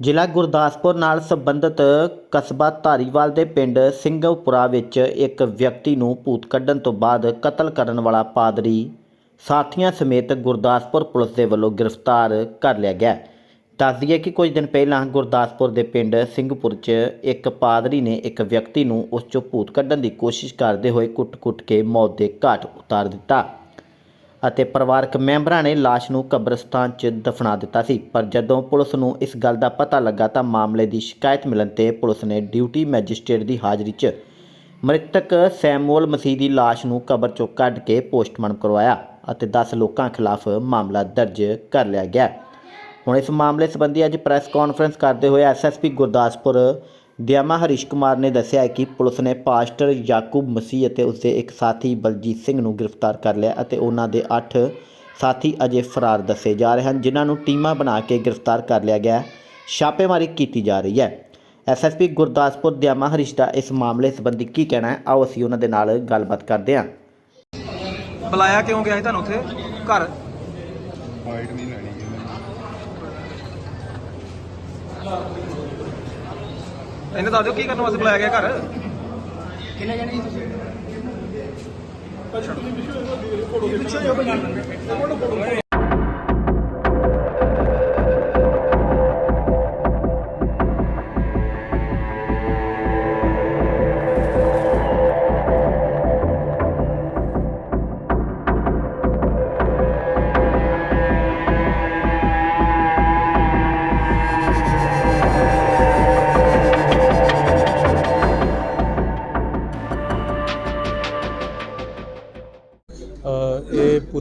ਜ਼ਿਲ੍ਹਾ ਗੁਰਦਾਸਪੁਰ ਨਾਲ ਸੰਬੰਧਿਤ ਕਸਬਾ ਧਾਰੀਵਾਲ ਦੇ ਪਿੰਡ ਸਿੰਘਪੁਰਾ ਵਿੱਚ ਇੱਕ ਵਿਅਕਤੀ ਨੂੰ ਭੂਤ ਕੱਢਣ ਤੋਂ ਬਾਅਦ ਕਤਲ ਕਰਨ ਵਾਲਾ ਪਾਦਰੀ ਸਾਥੀਆਂ ਸਮੇਤ ਗੁਰਦਾਸਪੁਰ ਪੁਲਿਸ ਦੇ ਵੱਲੋਂ ਗ੍ਰਿਫਤਾਰ ਕਰ ਲਿਆ ਗਿਆ ਹੈ। ਦੱਸ ਦਈਏ ਕਿ ਕੁਝ ਦਿਨ ਪਹਿਲਾਂ ਗੁਰਦਾਸਪੁਰ ਦੇ ਪਿੰਡ ਸਿੰਘਪੁਰ 'ਚ ਇੱਕ ਪਾਦਰੀ ਨੇ ਇੱਕ ਵਿਅਕਤੀ ਨੂੰ ਉਸ 'ਚੋਂ ਭੂਤ ਕੱਢਣ ਦੀ ਕੋਸ਼ਿਸ਼ ਕਰਦੇ ਹੋਏ ਕੁੱਟ-ਕੁੱਟ ਕੇ ਮੌਤ ਦੇ ਘਾਟ ਉਤਾਰ ਦਿੱਤਾ ਅਤੇ ਪਰਿਵਾਰਕ ਮੈਂਬਰਾਂ ਨੇ ਲਾਸ਼ ਨੂੰ ਕਬਰਸਤਾਨ 'ਚ ਦਫਨਾ ਦਿੱਤਾ ਸੀ। ਪਰ ਜਦੋਂ ਪੁਲਿਸ ਨੂੰ ਇਸ ਗੱਲ ਦਾ ਪਤਾ ਲੱਗਾ ਤਾਂ ਮਾਮਲੇ ਦੀ ਸ਼ਿਕਾਇਤ ਮਿਲਣ ਤੇ ਪੁਲਿਸ ਨੇ ਡਿਊਟੀ ਮੈਜਿਸਟ੍ਰੇਟ ਦੀ ਹਾਜ਼ਰੀ 'ਚ ਮ੍ਰਿਤਕ ਸੈਮੂਅਲ ਮਸੀਹ ਦੀ ਲਾਸ਼ ਨੂੰ ਕਬਰ 'ਚੋਂ ਕੱਢ ਕੇ ਪੋਸਟਮਾਰਟਮ ਕਰਵਾਇਆ ਅਤੇ 10 ਲੋਕਾਂ ਖਿਲਾਫ ਮਾਮਲਾ ਦਰਜ ਕਰ ਲਿਆ ਗਿਆ। ਹੁਣ ਇਸ ਮਾਮਲੇ ਸੰਬੰਧੀ ਅੱਜ ਪ੍ਰੈਸ ਕਾਨਫਰੰਸ ਕਰਦੇ ਹੋਏ ਐਸਐਸਪੀ ਗੁਰਦਾਸਪੁਰ ਦਿਆਮਾ ਹਰੀਸ਼ ਕੁਮਾਰ ਨੇ ਦੱਸਿਆ ਕਿ ਪੁਲਿਸ ਨੇ ਪਾਸਟਰ ਯਾਕੂਬ ਮਸੀਹ ਅਤੇ ਉਸਦੇ ਇੱਕ ਸਾਥੀ ਬਲਜੀਤ ਸਿੰਘ ਨੂੰ ਗ੍ਰਿਫਤਾਰ ਕਰ ਲਿਆ ਅਤੇ ਉਹਨਾਂ ਦੇ 8 ਸਾਥੀ ਅਜੇ ਫਰਾਰ ਦੱਸੇ ਜਾ ਰਹੇ ਹਨ ਜਿਨ੍ਹਾਂ ਨੂੰ ਟੀਮਾਂ ਬਣਾ ਕੇ ਗ੍ਰਿਫਤਾਰ ਕਰ ਲਿਆ ਗਿਆ ਹੈ। ਛਾਪੇਮਾਰੀ ਕੀਤੀ ਜਾ ਰਹੀ ਹੈ। ਐਸਐਸਪੀ ਗੁਰਦਾਸਪੁਰ ਦਿਆਮਾ ਹਰੀਸ਼ ਦਾ ਇਸ ਮਾਮਲੇ ਸੰਬੰਧੀ ਕੀ ਕਹਿਣਾ ਹੈ? ਆਓ ਅਸੀਂ ਉਹਨਾਂ ਦੇ ਨਾਲ ਗੱਲਬਾਤ ਕਰਦੇ ਹਾਂ। ਬੁਲਾਇਆ ਕਿਉਂ ਗਿਆ ਸੀ ਤੁਹਾਨੂੰ ਉੱਥੇ? ਘਰ? ਫਾਈਟ ਨਹੀਂ ਲੈਣੀ ਕਿ ਇਹਨੇ ਦੱਸ ਦਿਓ ਕੀ ਕਰਨ ਵਾਸਤੇ ਬੁਲਾਇਆ ਗਿਆ ਘਰ? ਅ,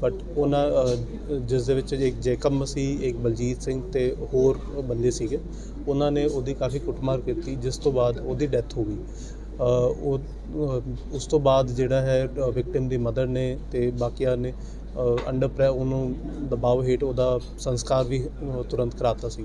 ਬਟ ਉਹਨਾਂ ਜਿਸ ਦੇ ਵਿੱਚ ਇੱਕ ਜੇਕਬ ਮਸੀਹ ਇੱਕ ਬਲਜੀਤ ਸਿੰਘ ਤੇ ਹੋਰ ਬੰਦੇ ਸੀਗੇ, ਉਹਨਾਂ ਨੇ ਉਹਦੀ ਕਾਫੀ ਕੁੱਟਮਾਰ ਕੀਤੀ, ਜਿਸ ਤੋਂ ਬਾਅਦ ਉਹਦੀ ਡੈਥ ਹੋ ਗਈ। ਉਹ ਉਸ ਤੋਂ ਬਾਅਦ ਜਿਹੜਾ ਹੈ ਵਿਕਟਿਮ ਦੀ ਮਦਰ ਨੇ ਤੇ ਬਾਕੀਆਂ ਨੇ ਅੰਡਰ ਪ੍ਰੈ ਉਹਨੂੰ ਦਬਾਅ ਹੇਠ ਉਹਦਾ ਸੰਸਕਾਰ ਵੀ ਤੁਰੰਤ ਕਰਾਤਾ ਸੀ।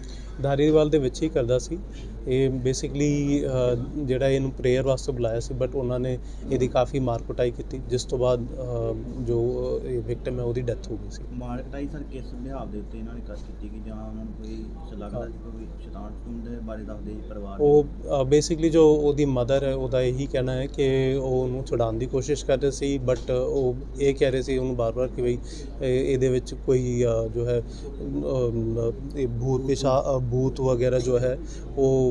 ਧਾਰੀਵਾਲ ਦੇ ਵਿੱਚ ਹੀ ਕਰਦਾ ਸੀ। ਇਹ ਬੇਸਿਕਲੀ ਜਿਹੜਾ ਇਹਨੂੰ ਪ੍ਰੇਅਰ ਵਾਸਤੇ ਬੁਲਾਇਆ ਸੀ ਬਟ ਉਹਨਾਂ ਨੇ ਇਹਦੀ ਕਾਫੀ ਮਾਰ ਕੁਟਾਈ ਕੀਤੀ ਜਿਸ ਤੋਂ ਬਾਅਦ ਜੋ ਇਹ ਵਿਕਟਮ ਹੈ ਉਹਦੀ ਡੈਥ ਹੋ ਗਈ ਸੀ ਮਾਰਕਟਾਈ ਸਰ ਕਿਸ ਲਿਹਾਜ਼ ਦੇ ਉੱਤੇ ਇਹਨਾਂ ਨੇ ਕਰ ਕੀਤੀ ਕਿ ਜਾਂ ਉਹਨਾਂ ਨੂੰ ਕੋਈ ਲੱਗਦਾ ਸੀ ਕੋਈ ਸ਼ੈਤਾਨ ਦੇ ਬਾਰੇ ਦੱਸਦੇ ਪਰਿਵਾਰ? ਉਹ ਬੇਸਿਕਲੀ ਜੋ ਉਹਦੀ ਮਦਰ ਹੈ ਉਹਦਾ ਇਹੀ ਕਹਿਣਾ ਹੈ ਕਿ ਉਹ ਉਹਨੂੰ ਛੁਡਾਉਣ ਦੀ ਕੋਸ਼ਿਸ਼ ਕਰ ਰਹੇ ਸੀ ਬਟ ਉਹ ਇਹ ਕਹਿ ਰਹੇ ਸੀ ਉਹਨੂੰ ਬਾਰ-ਬਾਰ ਕਿ ਇਹ- ਇਹਦੇ ਵਿੱਚ ਕੋਈ ਜੋ ਹੈ ਇਹ ਭੂਤ ਪਿਸ਼ਾ ਭੂਤ ਵਗੈਰਾ ਜੋ ਹੈ ਉਹ